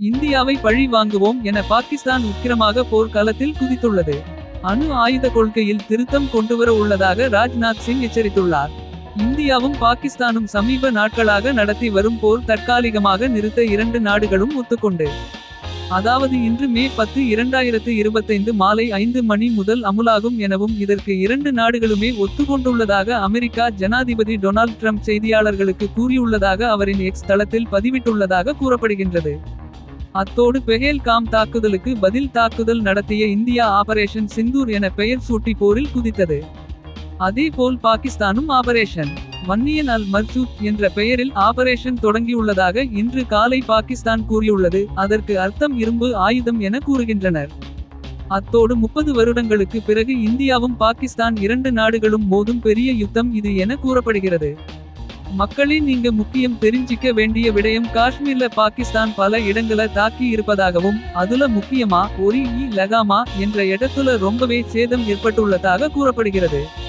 இந்தியாவை பழி வாங்குவோம் என பாகிஸ்தான் உக்கிரமாக போர்க்காலத்தில் குதித்துள்ளது. அணு ஆயுத கொள்கையில் திருத்தம் கொண்டுவர உள்ளதாக ராஜ்நாத் சிங் எச்சரித்துள்ளார். இந்தியாவும் பாகிஸ்தானும் சமீப நாட்களாக நடத்தி வரும் போர் தற்காலிகமாக நிறுத்த இரண்டு நாடுகளும் ஒத்துக்கொண்டு. அதாவது இன்று மே பத்து 2025 மாலை ஐந்து மணி முதல் அமுலாகும் எனவும் இதற்கு இரண்டு நாடுகளுமே ஒத்துக்கொண்டுள்ளதாக அமெரிக்கா ஜனாதிபதி டொனால்ட் ட்ரம்ப் செய்தியாளர்களுக்கு கூறியுள்ளதாக அவரின் எக்ஸ் தளத்தில் பதிவிட்டுள்ளதாக கூறப்படுகின்றது. அத்தோடு பெஹேல்காம் தாக்குதலுக்கு பதில் தாக்குதல் நடத்திய இந்தியா ஆபரேஷன் சிந்தூர் என பெயர் சூட்டி போரில் குதித்தது. அதேபோல் பாகிஸ்தானும் ஆபரேஷன் வன்னியன் அல் மர்சூத் என்ற பெயரில் ஆபரேஷன் தொடங்கியுள்ளதாக இன்று காலை பாகிஸ்தான் கூறியுள்ளது அதற்கு அர்த்தம் இரும்பு ஆயுதம் என கூறுகின்றனர். அத்தோடு முப்பது வருடங்களுக்கு பிறகு இந்தியாவும் பாகிஸ்தான் இரண்டு நாடுகளும் மோதும் பெரிய யுத்தம் இது என கூறப்படுகிறது. மக்களே நீங்க முக்கியம் தெரிஞ்சிக்க வேண்டிய விடயம் காஷ்மீர்ல பாகிஸ்தான் பல இடங்களை தாக்கி இருப்பதாகவும் அதுல முக்கியமா ஒரி இ லகாமா என்ற இடத்துல ரொம்பவே சேதம் ஏற்பட்டுள்ளதாக கூறப்படுகிறது.